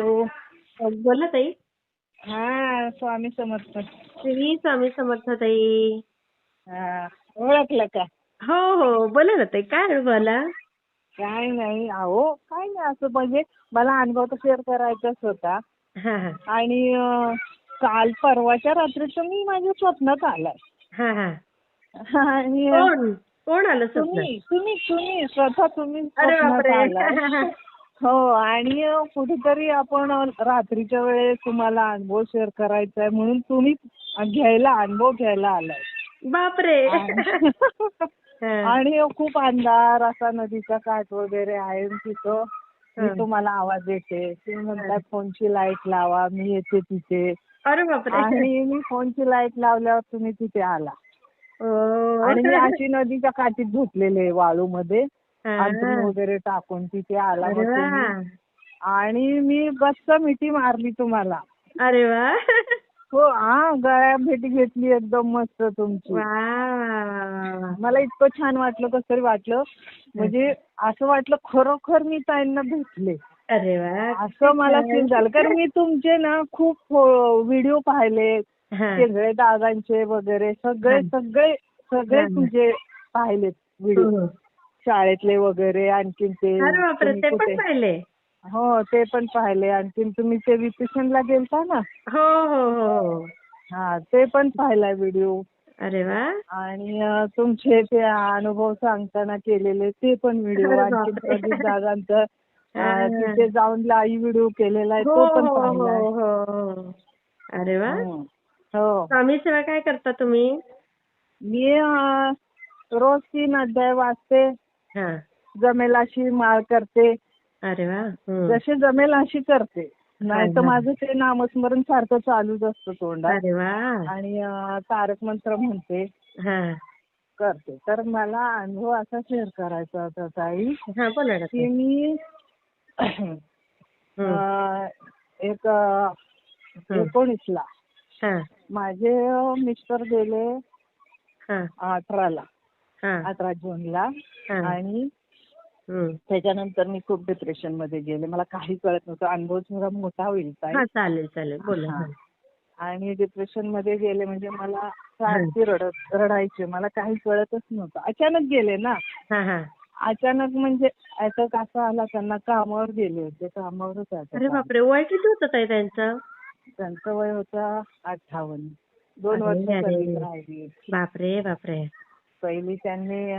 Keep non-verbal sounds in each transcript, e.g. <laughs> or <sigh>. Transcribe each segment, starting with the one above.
तो. बोला ताई. हा स्वामी समर्थ. श्री स्वामी समर्थ ताई. ओळखलं का? हो हो बोला ना ताई काय अनुभव आला? काय नाही अहो काय नाही असं म्हणजे मला अनुभव तर शेअर करायचाच होता. हा हा. आणि अं, काल परवाच्या रात्रीचं मी माझ्या स्वप्नात आलाय. हा हा. आणि अं, कोण? कोण आलं स्वप्न तुम्ही तुम्ही तुम्ही स्वतः तुम्ही अरे स्वप्नात बापरे आलाय. <laughs> हो आणि कुठेतरी आपण रात्रीच्या वेळेस तुम्हाला अनुभव शेअर करायचा आहे म्हणून तुम्ही घ्यायला अनुभव घ्यायला आलाय बापरे. आणि खूप अंधार असा नदीचा काठ वगैरे आहे तिथं मी. तुम्हाला आवाज येते तुम्ही म्हणतात फोनची लाइट लावा मी येते तिथे अरे बापरे आणि मी फोनची लाइट लावल्यावर तुम्ही तिथे आला. आणि मी अशी नदीच्या काठीत झोपलेले वाळूमध्ये. अंथरूण वगैरे टाकून तिथे आला मग तुम्ही. आणि मी बसच मिठी मारली तुम्हाला अरे वा हो हा गळ्या भेटी घेतली एकदम मस्त तुमची वा वा, वा, वा. मला इतकं छान वाटलं कसं तरी वाटलं म्हणजे असं वाटलं खरोखर मी ताईंना भेटले अरे वा असं मला फील झालं कारण मी तुमचे ना खूप व्हिडिओ पाहिले हा. केंद्रे दादांचे वगैरे सगळे हा. सगळे सगळे हा. तुमचे पाहिलेत व्हिडिओ हम्म. शाळेतले वगैरे आणखीन ते अरे बापरे तुम्ही ते पण कुठे- पाहिले? हो ते पण पाहिले. आणखीन तुम्ही ते विपिशनला गेलता ना? हो हो हो. हा ते पण पाहिलाय व्हिडिओ. अरे वा. आणि अं, तुमचे ते अनुभव सांगताना केलेले ते पण व्हिडिओ. अरे आणखी बापरे. प्रदीप दादांचं अं, हा. तिथे जाऊन लाईव्ह व्हिडिओ केलेला आहे हो तो पण हो हो हो हो. अरे वा. हं. हो. स्वामी सेवा काय करता तुम्ही? मी अं, रोज तीन अध्याय वाचते. जमेल अशी माळ करते. अरे वा. जसे जमेल अशी करते. नाही तर. माझं ते नामस्मरण सारखं चालूच असतं तोंडात. अरे वा. आणि तारक मंत्र म्हणते. हा. करते. तर मला अनुभव असा शेअर करायचा होता ताई हा की मी एक. एकोणीसला हा. माझे मिस्टर गेले हा. अठराला. हा. अठरा जूनला आणि. त्याच्यानंतर मी खूप डिप्रेशनमध्ये गेले. मला काही कळत नव्हतं. अनुभव थोडा मोठा होईल हा चालेल चालेल. बोला. आणि डिप्रेशनमध्ये गेले म्हणजे मला सारखी रडत रडायचे. मला काही कळतच नव्हतं. अचानक गेले ना. हा हा. अचानक म्हणजे अटॅक असा आला. त्यांना कामावर गेले होते. कामावरच अरे. बापरे. वय किती होतं ताई त्यांचं? त्यांचं वय होतं अठ्ठावन्न. दोन वर्ष राहिली. बापरे बापरे. पहिली त्यांनी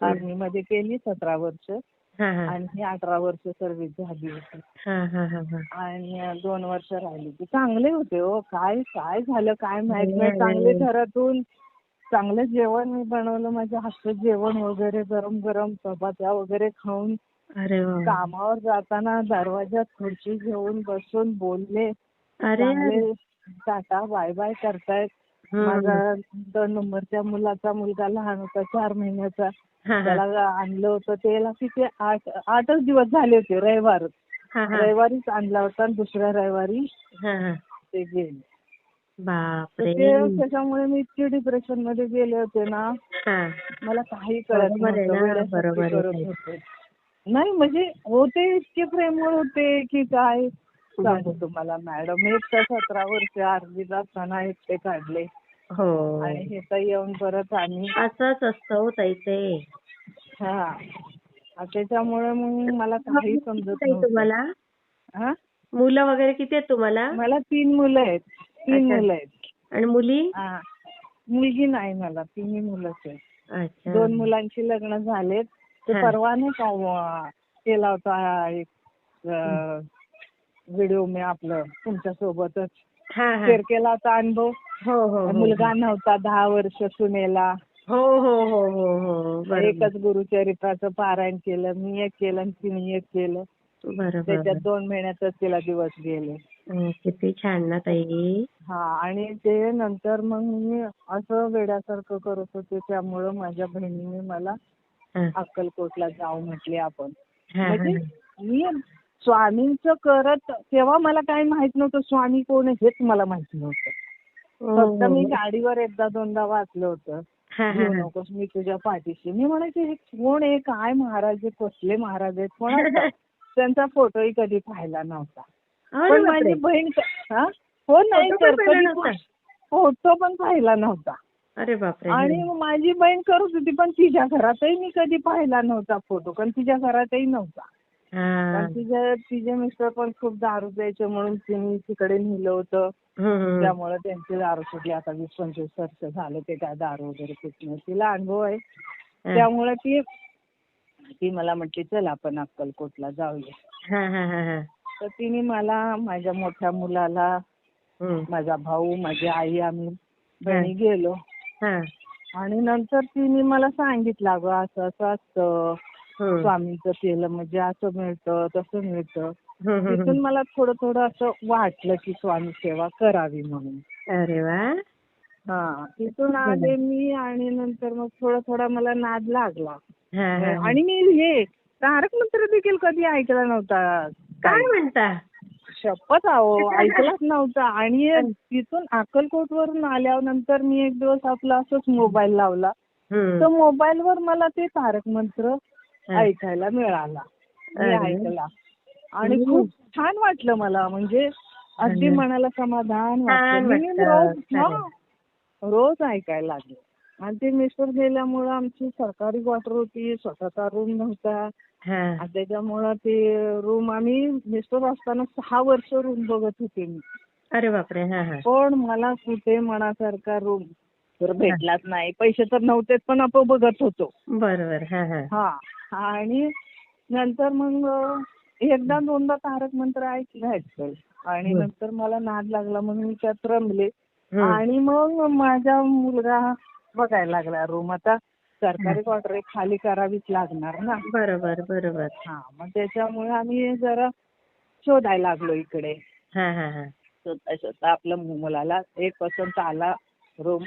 आर्मी मध्ये केली सतरा वर्ष हा आणि अठरा वर्ष सर्व्हिस झाली होती. आणि दोन वर्ष राहिली ती चांगले होते हो. काय काय झालं काय माहीत नाही. चांगले घरातून चांगलं जेवण मी बनवलं. माझ्या हातचं जेवण वगैरे गरम गरम चपात्या वगैरे खाऊन अरे कामावर जाताना दरवाजात खुर्ची घेऊन बसून बोलले. अरे बाय बाय करतायत. माझा दोन नंबरच्या मुलाचा मुलगा लहान होता चार महिन्याचा. त्याला आणलं होतं. त्याला किती आठ आठच दिवस झाले होते रविवार. हा हा. रविवारीच आणला होता आणि दुसऱ्या रविवारी हा हा. ते गेले. त्याच्यामुळे मी इतके डिप्रेशनमध्ये गेले होते ना. हा. मला काही कळत नव्हतं. नाही म्हणजे होते इतके प्रेमळ होते की काय? सांगू तुम्हाला मॅडम. एक तर सतरा वर्ष आर्मीला असताना एकटे काढले. हो. आणि हे तर येऊन परत आम्ही असंच असतं हो ताई ते. हा. आ, त्याच्यामुळे मग मला काही समजत ताई नव्हतं. तुम्हाला? हा? मुलं वगैरे किती आहेत तुम्हाला? मला तीन मुलं आहेत. तीन अच्छा. मुलं आहेत. आणि मुली? हा. मुलगी नाही मला तिन्ही मुलंच आहेत. अच्छा. दोन मुलांची लग्न झालेत. ते हा. परवा नाही का केला होता एक व्हिडिओ मी आपलं तुमच्या सोबतच हा हा. शेअर केला होता अनुभव. हो हो हो मुलगा नव्हता दहा वर्ष सुनेला. हो हो हो हो हो बरोबर. एकच गुरुचरित्राचं पारायण केलं मी एक केलं आणि तिने एक केलं. बरोबर. त्याच्यात दोन महिन्यातच तिला दिवस गेले. हं, किती छान ना ताई. हा आणि ते नंतर मग मी असं वेड्यासारखं करत होते त्यामुळं माझ्या बहिणीने मला हा, अक्कलकोटला जाऊ म्हटले आपण. हा, हा. म्हणजे मी स्वामींचं करत तेव्हा मला काही माहीत नव्हतं स्वामी कोण आहे हेच मला माहीत नव्हतं हो, फक्त हो. मी गाडीवर एकदा दोनदा वाचलं होतं हा, हा, हा. नकोस मी तुझ्या पाठीशी मी म्हणायचे हे कोण आहे काय महाराज आहे कसले महाराज आहेत कोण <laughs> त्यांचा फोटोही कधी पाहिला नव्हता पण. माझी बहीण हा? हो नाही फोटो पण तर पाहिला नव्हता? फोटो पण पाहिला नव्हता अरे बापरे आणि हं. माझी बहीण करत होती पण तिच्या घरातही मी कधी पाहिला नव्हता फोटो कारण तिच्या घरातही नव्हता हा. तिचे तिचे मिस्टर पण खूप दारू प्यायचे म्हणून तिने तिकडे नेलं होतं. त्यामुळे त्यांची दारू सुटली आता वीस पंचवीस वर्ष झाले ते काय दारू वगैरे पित नाही तिला अनुभव आहे. त्यामुळे ती ती मला म्हटली चल आपण अक्कलकोटला जाऊया हा, हा, हा, हा. तर तिने मला माझ्या मोठ्या मुलाला. माझा भाऊ माझी आई आम्ही बहिणी गेलो. आणि नंतर तिने मला सांगितलं अगं असं असं असतं. स्वामींचं केलं म्हणजे असं मिळतं तसं मिळतं. तिथून. मला थोडं थोडं असं वाटलं की स्वामी सेवा करावी म्हणून. अरे वा. हा तिथून आले मी आणि नंतर मग थोडा थोडा मला नाद लागला. आणि मी हे तारक मंत्र देखील कधी ऐकला नव्हता. काय म्हणता? शपथ आहो <laughs> ऐकलाच नव्हता. आणि तिथून अक्कलकोट वरून आल्यानंतर मी एक दिवस आपला असंच मोबाईल लावला. तर मोबाईलवर मला ते तारक मंत्र. ऐकायला मिळाला. मी. ऐकला. आणि. खूप छान वाटलं मला. म्हणजे अगदी. मनाला समाधान वाटलं. रोज ऐकायला लागले. आणि ते मिस्टर गेल्यामुळं आमची सरकारी क्वार्टर होती. स्वतःचा रूम नव्हता. त्याच्यामुळं ते रूम आम्ही मिस्टर असताना सहा वर्ष रूम बघत होते मी. अरे बापरे. पण मला कुठे मनासारखा रूम तर भेटलाच नाही. पैसे तर नव्हतेच पण आपण बघत होतो. बरोबर. हा. आणि नंतर मग एकदा दोनदा तारक मंत्र ऐकलं आणि. नंतर मला नाद लागला म्हणून मी त्यात रमले. आणि मग माझा मुलगा बघायला लागला रूम आता सरकारी क्वार्टर खाली करावीच लागणार ना. बरोबर बरोबर. हा मग त्याच्यामुळे आम्ही जरा शोधायला लागलो इकडे. शोधता शोधता आपल्या मुलाला एक पसंत आला रूम.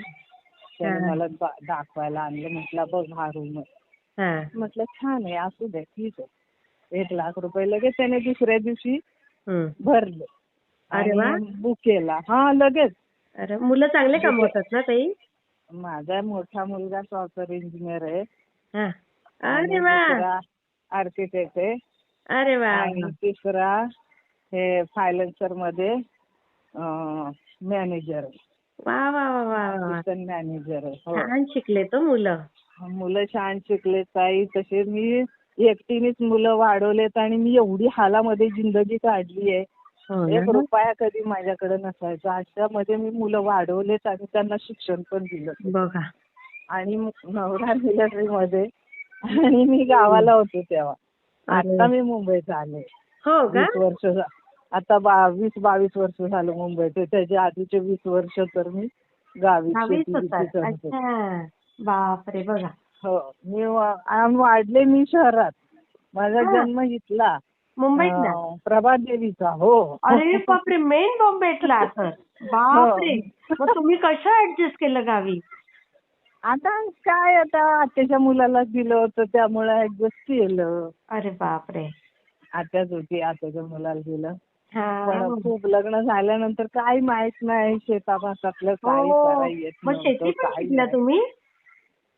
त्याने. मला दाखवायला आणलं म्हटलं बघ हा रूम. म्हटलं छान आहे असू दे ठीक आहे. एक लाख रुपये लगेच त्याने दुसऱ्या दिवशी हं. भरले. अरे वा. बुक केला. हा लगेच. अरे मुलं चांगले कमवतात ना ताई? माझा मोठा मुलगा सॉफ्टवेअर इंजिनियर आहे. हा. आर्किटेक्ट आहे. अरे वा. आणि तिसरा हे फायनान्सरमध्ये मॅनेजर आहे. वा वा वा मॅनेजर आहे. हो. छान शिकले तो मुलं. मुलं छान शिकलेत ताई. तसे मी एकटीनेच मुलं वाढवलेत आणि मी एवढी हालामध्ये जिंदगी काढली आहे हो एक रुपया कधी माझ्याकडे नसायचा. अशामध्ये मी मुलं वाढवलेत आणि त्यांना शिक्षण पण दिलं. बघा. आणि नवरा मिलिटरी मध्ये. आणि मी गावाला होते तेव्हा. आता मी मुंबईत आले. हो वीस वर्ष आता बावीस बावीस वर्ष झालं मुंबईत. त्याच्या आधीचे वीस वर्ष तर मी गावी शेती बापरे बघा. हो मी वा- वाढले मी शहरात. माझा हा. जन्म इथला. मुंबईत ना? अं, प्रभात देवीचा हो. अरे बापरे मेन बॉम्बेतला तर बापरे. मग तुम्ही कसं ऍडजस्ट केलं गावी? आता काय आता आत्याच्या मुलाला दिलं होतं त्यामुळे ऍडजस्ट केलं. अरे बापरे. आत्याच होती आत्याच्या मुलाला दिलं. हा. पण खूप लग्न झाल्यानंतर काही माहीत नाही शेताभासातलं काही हो. करायला येत मग शेती पण शिकला. तुम्ही?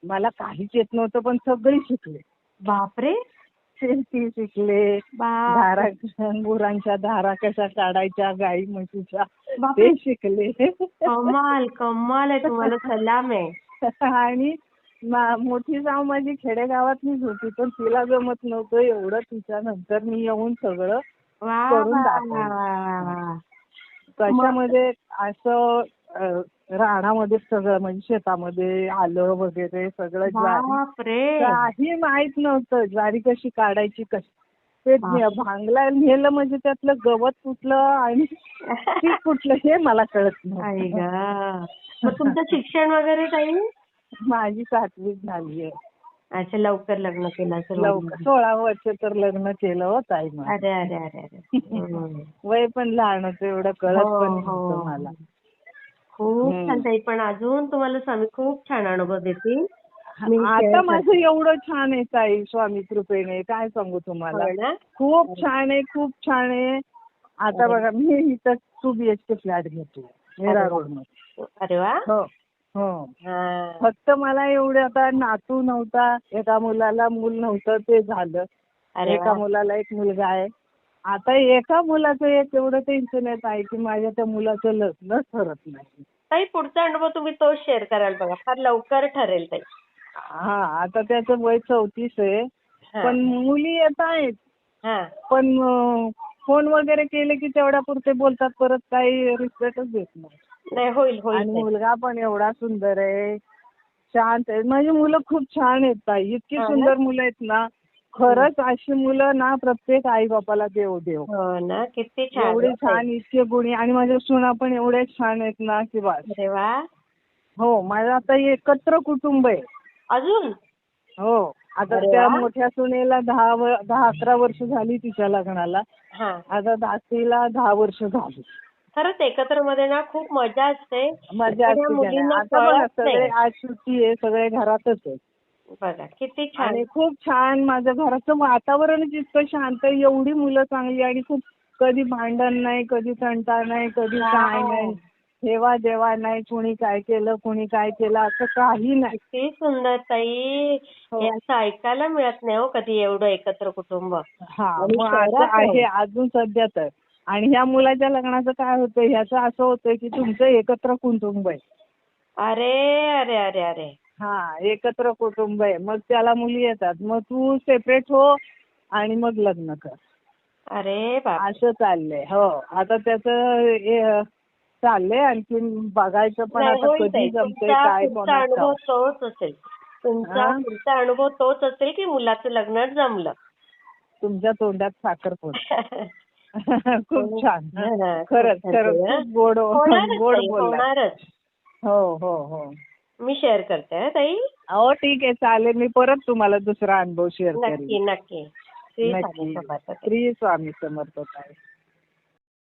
मला काहीच येत नव्हतं पण सगळी शिकले. बापरे! शेती शिकले धारा गुरांच्या धारा कशा काढायच्या गाई म्हशीच्या बापरे. ते शिकले. कमाल कमाल आहे तुम्हाला सलाम आहे. आणि मा- मोठी जाऊ माझी खेडेगावातलीच होती पण तिला जमत नव्हतं एवढं तिच्या नंतर मी येऊन सगळं करून दाखवलं. कशामध्ये असं रानामध्ये सगळं म्हणजे शेतामध्ये आलं वगैरे सगळं ज्वारी. काही माहीत नव्हतं ज्वारी कशी काढायची कशी? ते बाप. भांगला नेलं म्हणजे त्यातलं गवत कुठलं आणि <laughs> पीक कुठलं हे मला कळत आई नाही तुमचं शिक्षण वगैरे काही? माझी सातवी झाली आहे. अच्छा लवकर लग्न केलं लवकर. सोळा वर्ष तर लग्न केलं हो ताई माझं. अरे अरे अरे. <laughs> वय पण लहान होतं एवढं कळत हो, पण हो. मला. खूप. छान ताई पण अजून तुम्हाला स्वामी खूप छान अनुभव देतील आता माझं एवढं छान आहे ताई स्वामी कृपेने काय सांगू तुम्हाला. हो? खूप छान आहे खूप छान आहे आता. बघा मी इथं टू बीएचके फ्लॅट घेतला मीरा अरे. रोडमध्ये अरे वा हो हो हा. फक्त मला एवढे आता नातू नव्हता एका मुलाला मूल नव्हतं ते झालं एका मुलाला एक मुलगा आहे आता एका मुलाचं एक एवढं टेन्शन येत आहे की माझ्या त्या मुलाचं लग्नच ठरत नाही. ताई पुढचा अनुभव तुम्ही तोच शेअर कराल बघा. फार लवकर ठरेल ताई. हा आता त्याचं वय चौतीस आहे. पण मुली येत आहेत. हा. पण फोन वगैरे केले की तेवढ्या पुरते बोलतात परत काही रिस्पेक्टच देत नाही. नाही होईल होईल आणि ताई. मुलगा पण एवढा सुंदर आहे शांत आहे. माझी मुलं खूप छान आहेत ताई. इतकी हा ना? सुंदर मुलं आहेत ना. खरंच अशी मुलं ना प्रत्येक आई बापाला देव देव. हो ना किती छान. एवढी. छान इतके गुणी. आणि माझ्या सुना पण एवढ्या छान आहेत ना की बस. अरे वा. हो माझं आता एकत्र कुटुंब आहे. अजून? हो आता अरे त्या वा. मोठ्या सुनेला दहा व- दहा अकरा वर्ष झाली तिच्या लग्नाला. हा. आता धाकटीला दहा वर्ष झाली. खरंच एकत्रमध्ये ना खूप मजा असते. मजा पण या असते मुलींना त्याने. आता बघा कळत नाही. सगळे आज सुट्टी आहे सगळे घरातच आहे बघा किती छान. आणि खूप छान माझं घराचं वातावरणच इतकं शांत आहे एवढी मुलं चांगली आणि खूप कधी भांडण नाही कधी तंटा नाही कधी काय. नाही. ठेवा देवा नाही कुणी काय केलं कुणी काय केलं असं काही नाही. किती सुंदर ताई. हो. हे असं ऐकायला मिळत नाही हो कधी एवढं एकत्र कुटुंब. हा मग असं आहे. अजून सध्या तर. आणि ह्या मुलाच्या लग्नाचं काय होतं ह्याचं असं होतं की तुमचं एकत्र कुटुंब आहे. अरे अरे अरे अरे. हा एकत्र कुटुंब आहे. मग त्याला मुली येतात. मग तू सेपरेट हो आणि मग लग्न कर. अरे असं चाललंय. हो आता त्याचं हे चाललंय आणखीन बघायचं पण आता कधी. जमतंय तुमचा काय अनुभव तोच असेल. तुमचा? पुढचा अनुभव तोच असेल की मुलाचं लग्न जमलं. तुमच्या तोंडात साखर फोड <laughs> खूप छान. खरंच खरंच गोड गोड होणारच. हो हो हो. मी शेअर करते हा ताई. हो ठीक आहे चालेल. मी परत तुम्हाला दुसरा अनुभव शेअर नक्की करेन. नक्की. श्री स्वामी नक्की. समर्थ. श्री स्वामी समर्थ ताई.